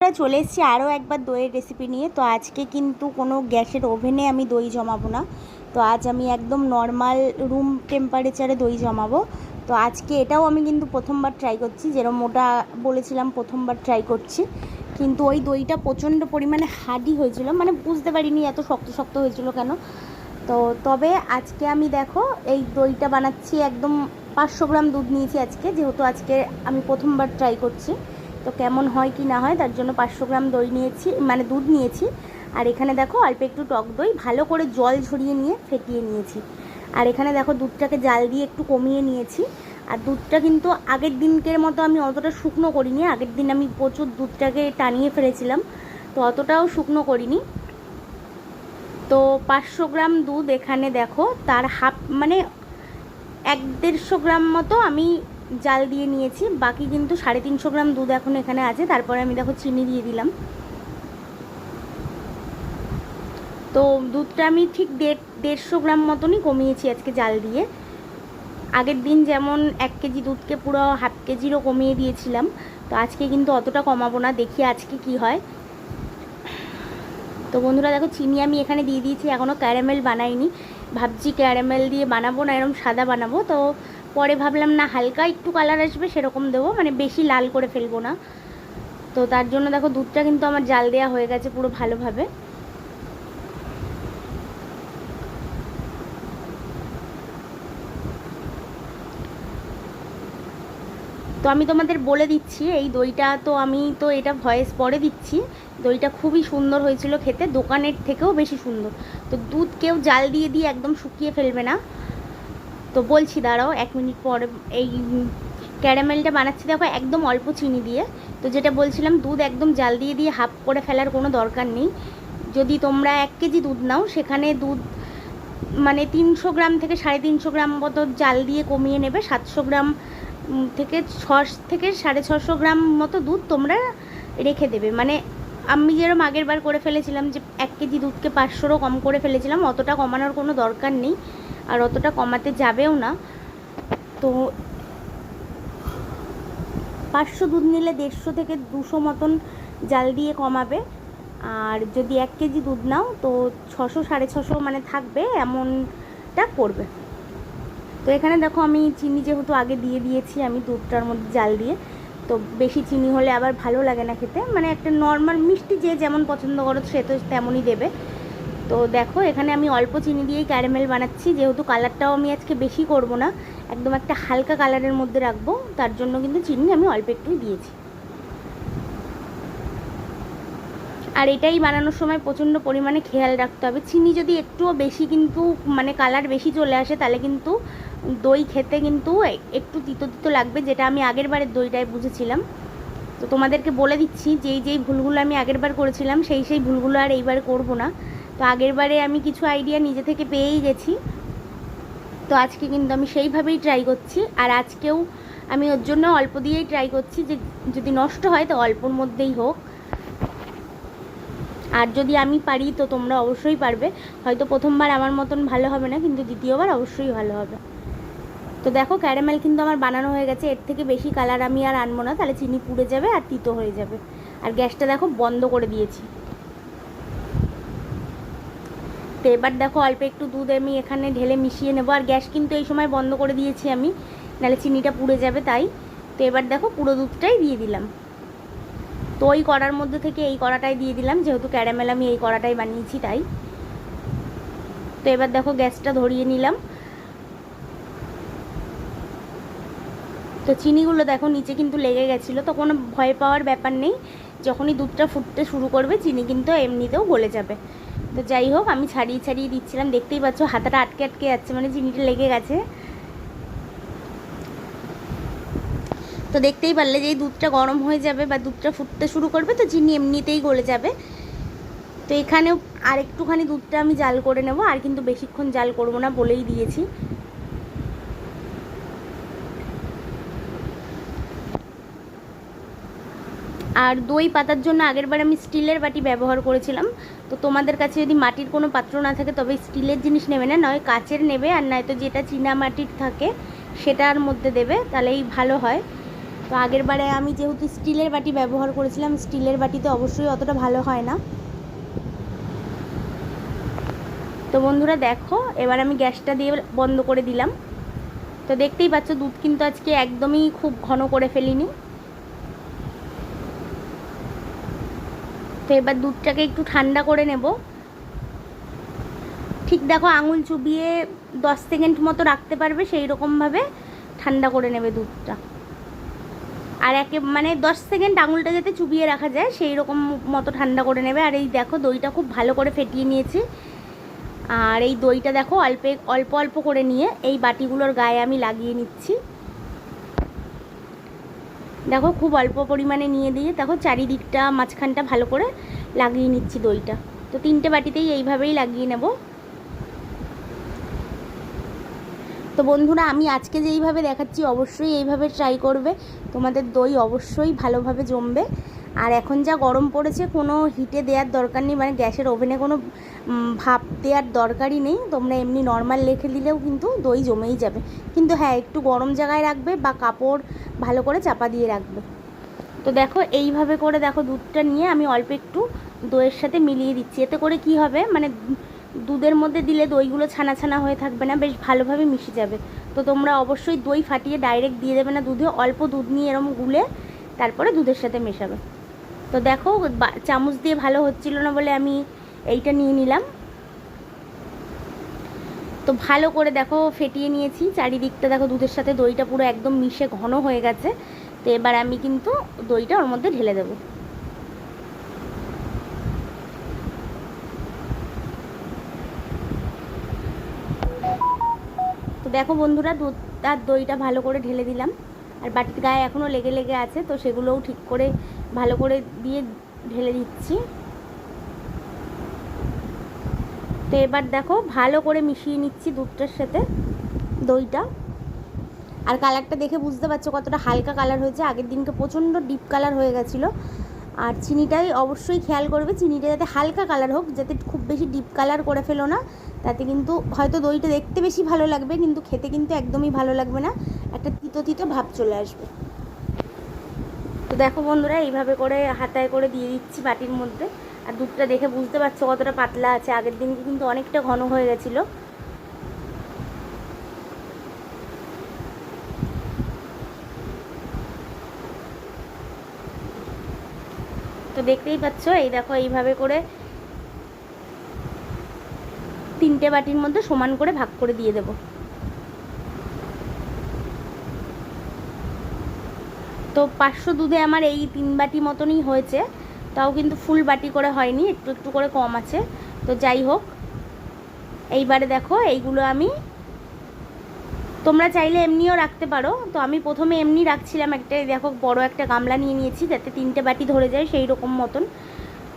আমরা চলে এসেছি আরও একবার দইয়ের রেসিপি নিয়ে। তো আজকে কিন্তু কোনো গ্যাসের ওভেনে আমি দই জমাবো না। তো আজ আমি একদম নর্মাল রুম টেম্পারেচারে দই জমাবো। তো আজকে এটাও আমি কিন্তু প্রথমবার ট্রাই করছি। যেরকম ওটা বলেছিলাম, প্রথমবার ট্রাই করছি। কিন্তু ওই দইটা প্রচণ্ড পরিমাণে হার্ডি হয়েছিল। মানে বুঝতে পারিনি এত শক্ত শক্ত হয়েছিল কেন। তো তবে আজকে আমি দেখো, এই দইটা বানাচ্ছি একদম পাঁচশো গ্রাম দুধ নিয়েছি আজকে। যেহেতু আজকে আমি প্রথমবার ট্রাই করছি। তো কেমন হয় কি না হয়, তার জন্য পাঁচশো গ্রাম দই নিয়েছি মানে দুধ নিয়েছি। আর এখানে দেখো অল্প একটু টক দই, ভালো করে জল ঝরিয়ে নিয়ে ফেটিয়ে নিয়েছি। আর এখানে দেখো দুধটাকে জাল দিয়ে একটু কমিয়ে নিয়েছি। আর দুধটা কিন্তু আগের দিনকের মতো আমি অতটা শুকনো করিনি, আগের দিন আমি প্রচুর দুধটাকে টানিয়ে ফেলেছিলাম, তো অতটাও শুকনো করিনি। তো পাঁচশো গ্রাম দুধ এখানে দেখো, তার হাফ মানে এক দেড়শো গ্রাম মতো আমি জাল দিয়ে নিয়েছি। বাকি কিন্তু সাড়ে তিনশো গ্রাম দুধ এখন এখানে আছে। তারপরে আমি দেখো চিনি দিয়ে দিলাম। তো দুধটা আমি ঠিক দেড় দেড়শো গ্রাম মতনই কমিয়েছি আজকে জাল দিয়ে। আগের দিন যেমন এক কেজি দুধকে পুরো হাফ কেজিরও কমিয়ে দিয়েছিলাম। তো আজকে কিন্তু অতটা কমাবো না। দেখি আজকে কি হয়। তো বন্ধুরা, দেখো চিনি আমি এখানে দিয়ে দিয়েছি। এখনও ক্যারামেল বানাইনি। ভাবছি ক্যারামেল দিয়ে বানাবো, না এরকম সাদা বানাবো। তো পরে ভাবলাম, না, হালকা একটু কালার আসবে, সেরকম দেবো। মানে বেশি লাল করে ফেলব না। তো তার জন্য দেখো, দুধটা কিন্তু আমার জাল দেওয়া হয়ে গেছে পুরো ভালোভাবে। তো আমি তোমাদের বলে দিচ্ছি, এই দইটা তো আমি তো এটা ভয়েস পরে দিচ্ছি। দইটা খুবই সুন্দর হয়েছিল খেতে, দোকানের থেকেও বেশি সুন্দর। তো দুধ কেউ জাল দিয়ে দিয়ে একদম শুকিয়ে ফেলবে না। তো বলছি, দাঁড়াও, এক মিনিট পরে এই ক্যারামেলটা বানাচ্ছি, দেখো, একদম অল্প চিনি দিয়ে। তো যেটা বলছিলাম, দুধ একদম জাল দিয়ে দিয়ে হাফ করে ফেলার কোনো দরকার নেই। যদি তোমরা এক কেজি দুধ নাও, সেখানে দুধ মানে তিনশো গ্রাম থেকে সাড়ে তিনশো গ্রাম মতো জাল দিয়ে কমিয়ে নেবে। সাতশো গ্রাম থেকে ছ থেকে সাড়ে ছশো গ্রাম মতো দুধ তোমরা রেখে দেবে। মানে আমি যেরকম আগের বার করে ফেলেছিলাম যে এক কেজি দুধকে পাঁচশোরও কম করে ফেলেছিলাম, অতটা কমানোর কোনো দরকার নেই। আর অতটা কমাতে যাবেও না। তো পাঁচশো দুধ নিলে দেড়শো থেকে দুশো মতন জাল দিয়ে কমাবে। আর যদি এক কেজি দুধ নাও, তো ছশো সাড়ে ছশো মানে থাকবে, এমনটা করবে। তো এখানে দেখো আমি চিনি যেহেতু আগে দিয়ে দিয়েছি, আমি দুধটার মধ্যে জাল দিয়ে। তো বেশি চিনি হলে আবার ভালো লাগে না খেতে। মানে একটা নর্মাল মিষ্টি যে যেমন পছন্দ করো, সে তো তেমনই দেবে। তো দেখো, এখানে আমি অল্প চিনি দিয়েই ক্যারামেল বানাচ্ছি। যেহেতু কালারটাও আমি আজকে বেশি করব না, একদম একটা হালকা কালারের মধ্যে রাখব। তার জন্য কিন্তু চিনি আমি অল্প একটুই দিয়েছি। আর এটাই বানানোর সময় প্রচণ্ড পরিমাণে খেয়াল রাখতে হবে। চিনি যদি একটুও বেশি কিন্তু মানে কালার বেশি চলে আসে, তাহলে কিন্তু দই খেতে কিন্তু একটু তিতো তিতো লাগবে, যেটা আমি আগের বারের দইটায় বুঝেছিলাম। তো তোমাদেরকে বলে দিচ্ছি, যেই যেই ভুলগুলো আমি আগের বার করেছিলাম, সেই সেই ভুলগুলো আর এইবার করব না। তো আগের বারে আমি কিছু আইডিয়া নিজে থেকে পেয়েই গেছি। তো আজকে কিন্তু আমি সেইভাবেই ট্রাই করছি। আর আজকেও আমি ওর জন্য অল্প দিয়েই ট্রাই করছি যে, যদি নষ্ট হয় তো অল্পর মধ্যেই হোক। আর যদি আমি পারি তো তোমরা অবশ্যই পারবে। হয়তো প্রথমবার আমার মতন ভালো হবে না, কিন্তু দ্বিতীয়বার অবশ্যই ভালো হবে। তো দেখো ক্যারামেল কিন্তু আমার বানানো হয়ে গেছে। এর থেকে বেশি কালার আমি আর আনব না। তাহলে চিনি পুড়ে যাবে আর তিতো হয়ে যাবে। আর গ্যাসটা দেখো বন্ধ করে দিয়েছি। তো এবার দেখো, অল্প একটু দুধ আমি এখানে ঢেলে মিশিয়ে নেব। আর গ্যাস কিন্তু এই সময় বন্ধ করে দিয়েছি আমি। নাহলে চিনিটা পুড়ে যাবে তাই। তো এবার দেখো, পুরো দুধটাই দিয়ে দিলাম। তো ওই কড়ার মধ্যে থেকে এই কড়াটাই দিয়ে দিলাম। যেহেতু ক্যারামেল আমি এই কড়াটাই বানিয়েছি তাই। তো এবার দেখো, গ্যাসটা ধরিয়ে নিলাম। তো চিনিগুলো দেখো, নিচে কিন্তু লেগে গেছিল। তো কোনো ভয় পাওয়ার ব্যাপার নেই। যখনই দুধটা ফুটতে শুরু করবে, চিনি কিন্তু এমনিতেও গলে যাবে। তো যাই হোক, আমি ছাড়িয়ে ছাড়িয়ে দিচ্ছিলাম। দেখতেই পাচ্ছ, হাতাটা আটকে আটকে যাচ্ছে মানে চিনিটা লেগে গেছে। তো দেখতেই পারলে যে এই দুধটা গরম হয়ে যাবে বা দুধটা ফুটতে শুরু করবে, তো চিনি এমনিতেই গলে যাবে। তো এখানেও আর একটুখানি দুধটা আমি জাল করে নেব, আর কিন্তু বেশিক্ষণ জাল করব না বলেই দিয়েছি। আর দই পাতার জন্য আগেরবার আমি স্টিলের বাটি ব্যবহার করেছিলাম। তো তোমাদের কাছে যদি মাটির কোনো পাত্র না থাকে, তবে স্টিলের জিনিস নেবে না, নয় কাচের নেবে, আর নয়তো যেটা চীনা মাটির থাকে সেটার মধ্যে দেবে, তাহলেই ভালো হয়। তো আগের বারে আমি যেহেতু স্টিলের বাটি ব্যবহার করেছিলাম, স্টিলের বাটিতে অবশ্যই অতটা ভালো হয় না। তো বন্ধুরা দেখো, এবার আমি গ্যাসটা দিয়ে বন্ধ করে দিলাম। তো দেখতেই পাচ্ছ, দুধ কিন্তু আজকে একদমই খুব ঘন করে ফেলিনি। তো এবার দুধটাকে একটু ঠান্ডা করে নেব। ঠিক দেখো আঙুল চুবিয়ে দশ সেকেন্ড মতো রাখতে পারবে, সেই রকমভাবে ঠান্ডা করে নেবে দুধটা। আর একে মানে দশ সেকেন্ড আঙুলটা যাতে চুবিয়ে রাখা যায়, সেই রকম মতো ঠান্ডা করে নেবে। আর এই দেখো দইটা খুব ভালো করে ফেটিয়ে নিয়েছি। আর এই দইটা দেখো অল্প অল্প অল্প করে নিয়ে এই বাটিগুলোর গায়ে আমি লাগিয়ে নিচ্ছি। দেখো, খুব অল্প পরিমাণে নিয়ে দিয়ে দেখো, চারিদিকটা, মাঝখানটা ভালো করে লাগিয়ে নিচ্ছি দইটা। তো তিনটে বাটিতেই এইভাবেই লাগিয়ে নেব। তো বন্ধুরা, আমি আজকে যেইভাবে দেখাচ্ছি, অবশ্যই এইভাবে ট্রাই করবে। তোমাদের দই অবশ্যই ভালোভাবে জমবে। আর এখন যা গরম পড়েছে, কোনো হিটে দেওয়ার দরকার নেই। মানে গ্যাসের ওভেনে কোনো ভাপ দেওয়ার দরকারই নেই। তোমরা এমনি নর্মাল রেখে দিলেও কিন্তু দই জমেই যাবে। কিন্তু হ্যাঁ একটু গরম জায়গায় রাখবে বা কাপড় ভালো করে চাপা দিয়ে রাখবে। তো দেখো, এইভাবে করে দেখো দুধটা নিয়ে আমি অল্প একটু দইয়ের সাথে মিলিয়ে দিচ্ছি। এতে করে কি হবে? মানে দুধের মধ্যে দিলে দইগুলো ছানা ছানা হয়ে থাকবে না, বেশ ভালোভাবে মিশে যাবে। তো তোমরা অবশ্যই দই ফাটিয়ে ডাইরেক্ট দিয়ে দেবে না দুধে। অল্প দুধ নিয়ে এরম গুলে তারপরে দুধের সাথে মেশাবে। তো দেখো চামচ দিয়ে ভালো হচ্ছিল না বলে আমি এইটা নিয়ে নিলাম। তো ভালো করে দেখো, ফেটিয়ে নিয়েছি। চারিদিকটা দেখো, দুধের সাথে দইটা পুরো একদম মিশে ঘন হয়ে গেছে। তো এবার আমি কিন্তু দইটা ওর মধ্যে ঢেলে দেবো। তো দেখো বন্ধুরা, দুধ আর দইটা ভালো করে ঢেলে দিলাম। আর বাটির গায়ে এখনও লেগে লেগে আছে, তো সেগুলোও ঠিক করে ভালো করে দিয়ে ঢেলে দিচ্ছি। তো এবার দেখো, ভালো করে মিশিয়ে নিচ্ছি দুধটার সাথে, দইটা। আর কালারটা দেখে বুঝতে পারছ কতটা হালকা কালার হয়েছে। আগের দিনকে প্রচণ্ড ডিপ কালার হয়ে গেছিল। আর চিনিটাই অবশ্যই খেয়াল করবে, চিনিটা যাতে হালকা কালার হোক, যাতে খুব বেশি ডিপ কালার করে ফেলো না, তাতে কিন্তু হয়তো দইটা দেখতে বেশি ভালো লাগবে, কিন্তু খেতে কিন্তু একদমই ভালো লাগবে না। একটা তিতো তিতো ভাব চলে আসবে। তো দেখো বন্ধুরা, এইভাবে করে হাতায় করে দিয়ে দিচ্ছি বাটির মধ্যে। আর দুধটা দেখে বুঝতে পারছ কতটা পাতলা আছে। আগের দিনকে কিন্তু অনেকটা ঘন হয়ে গেছিল। তো দেখতেই পাচ্ছ, এই দেখো এইভাবে করে তিনটে বাটির মধ্যে সমান করে ভাগ করে দিয়ে দেব। তো পাঁচশো দুধে আমার এই তিন বাটি মতনই হয়েছে। তাও কিন্তু ফুল বাটি করে হয়নি, একটু একটু করে কম আছে। তো যাই হোক, এইবারে দেখো, এইগুলো আমি তোমরা চাইলে এমনিও রাখতে পারো। তো আমি প্রথমে এমনি রাখছিলাম একটা দেখো বড় একটা গামলা নিয়ে নিয়েছি, যাতে তিনটে বাটি ধরে যায় সেই রকম মতন।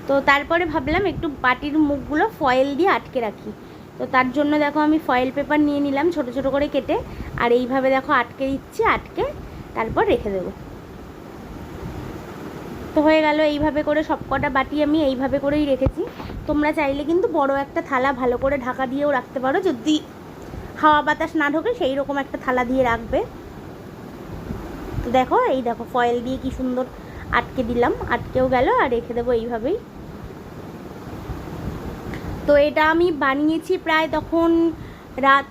তো তারপরে ভাবলাম একটু বাটির মুখগুলো ফয়েল দিয়ে আটকে রাখি। তো তার জন্য দেখো আমি ফয়েল পেপার নিয়ে নিলাম ছোট ছোট করে কেটে, আর এইভাবে দেখো আটকে দিচ্ছি, আটকে তারপর রেখে দেবো। তো হয়ে গেল, এইভাবে করে সব কটা বাটি আমি এইভাবে করেই রেখেছি। তোমরা চাইলে কিন্তু বড় একটা থালা ভালো করে ঢাকা দিয়েও রাখতে পারো, যদি হাওয়া বাতাস না ঢোকে সেই রকম একটা থালা দিয়ে রাখবে। তো দেখো, এই দেখো ফয়েল দিয়ে কি সুন্দর আটকে দিলাম, আটকেও গেল আর রেখে দেবো এইভাবেই। তো এটা আমি বানিয়েছি প্রায় তখন রাত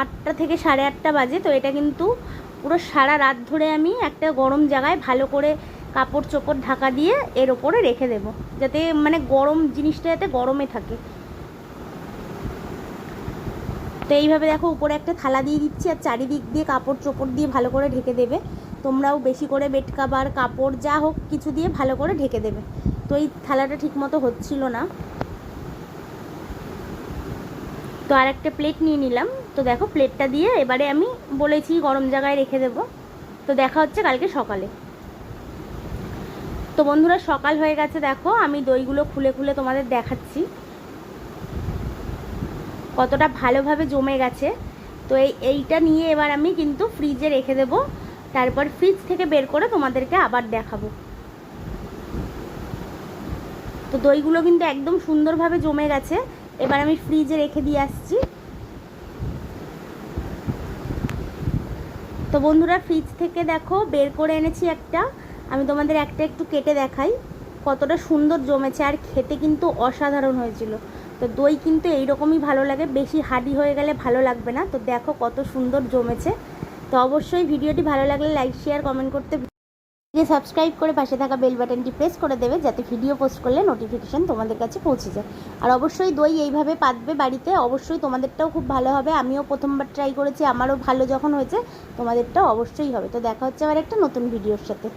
আটটা থেকে সাড়ে আটটা বাজে, তো এটা কিন্তু পুরো সারা রাত ধরে আমি একটা গরম জায়গায় ভালো করে কাপড় চোপড় ঢাকা দিয়ে এর ওপরে রেখে দেব, যাতে মানে গরম জিনিসটা যাতে গরমে থাকে। তো এইভাবে দেখো উপরে একটা থালা দিয়ে দিচ্ছি, আর চারিদিক দিয়ে কাপড় চোপড় দিয়ে ভালো করে ঢেকে দেবে। তোমরাও বেশি করে বেড কাবার কাপড়, যা হোক কিছু দিয়ে ভালো করে ঢেকে দেবে। তো এই থালাটা ঠিক মতো হচ্ছিল না। তো আর একটা প্লেট নিয়ে নিলাম। তো দেখো প্লেটটা দিয়ে এবারে আমি বলেছি গরম জায়গায় রেখে দেব। তো দেখা হচ্ছে কালকে সকালে। তো বন্ধুরা, সকাল হয়ে গেছে, দেখো, আমি দইগুলো খুলে খুলে তোমাদের দেখাচ্ছি। কতটা ভালোভাবে জমে গেছে। তো এই, এইটা নিয়ে এবার আমি কিন্তু ফ্রিজে রেখে দেব। তারপর ফ্রিজ থেকে বের করে তোমাদেরকে আবার দেখাবো। তো দইগুলো কিন্তু একদম সুন্দরভাবে জমে গেছে। এবার আমি ফ্রিজে রেখে দিয়ে আসছি। তো বন্ধুরা ফ্রিজ থেকে দেখো, বের করে এনেছি একটা। আমি তোমাদের একটা একটু কেটে দেখাই। কতটা সুন্দর জমেছে আর খেতে কিন্তু অসাধারণ হয়েছিল। তো দই কিন্তু এইরকমই ভালো লাগে, বেশি হাডি হয়ে গেলে ভালো লাগবে না। তো দেখো কত সুন্দর জমেছে। তো অবশ্যই ভিডিওটি ভালো লাগলে লাইক, শেয়ার, কমেন্ট করতে যে সাবস্ক্রাইব করে পাশে থাকা বেল বাটনটি প্রেস করে দেবে, যাতে ভিডিও পোস্ট করলে নোটিফিকেশান তোমাদের কাছে পৌঁছে যায়। আর অবশ্যই দই এইভাবে পাতবে বাড়িতে, অবশ্যই তোমাদেরটাও খুব ভালো হবে। আমিও প্রথমবার ট্রাই করেছি, আমারও ভালো যখন হয়েছে, তোমাদেরটাও অবশ্যই হবে। তো দেখা হচ্ছে আবার একটা নতুন ভিডিওর সাথে।